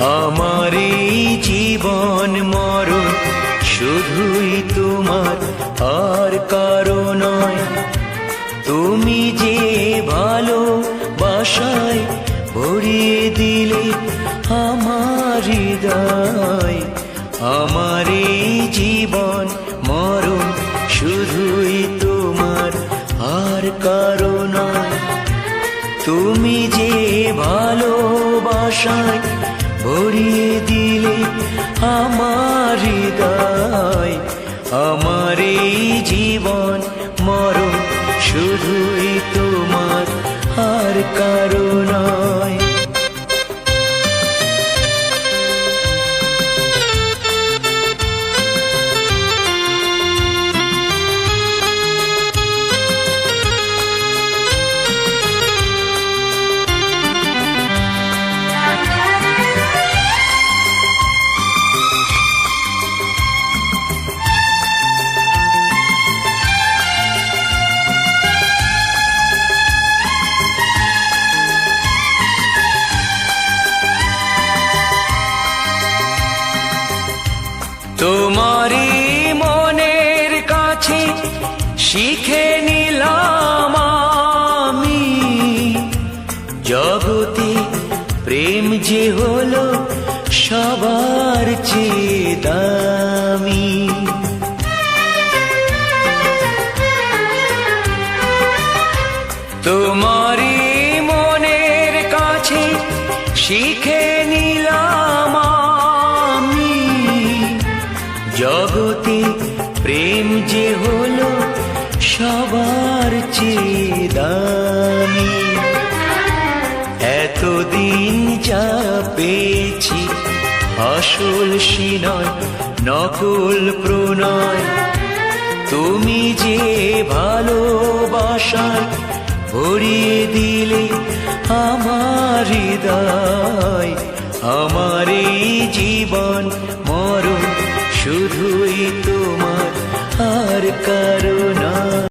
আমার জীবন মরণ শুধুই তোমার, আর কারও নয়। তুমি যে ভালো বাসায় ভরিয়ে দিলে আমার হৃদয় আমার এই জীবন মরণ শুধুই তোমার, আর কারও নয়। তুমি যে ভালোবাসায় ভরিয়ে দিলে আমার হৃদয় আমার এই জীবন মরণ শুধুই যে হলো সবার চেয়ে দামি। তোমারই মনের কাছে শিখে নিলাম আমি। জগতে প্রেম যে হলো সবার চেয়ে দামি। এতদিন যা পেয়েছি। আসল সিনয়, নকল প্রণয়। তুমি যে ভালোবাসায় ভরিয়ে দিলে আমার হৃদয়, আমার এই জীবন মরণ শুধুই তোমার আর কারণ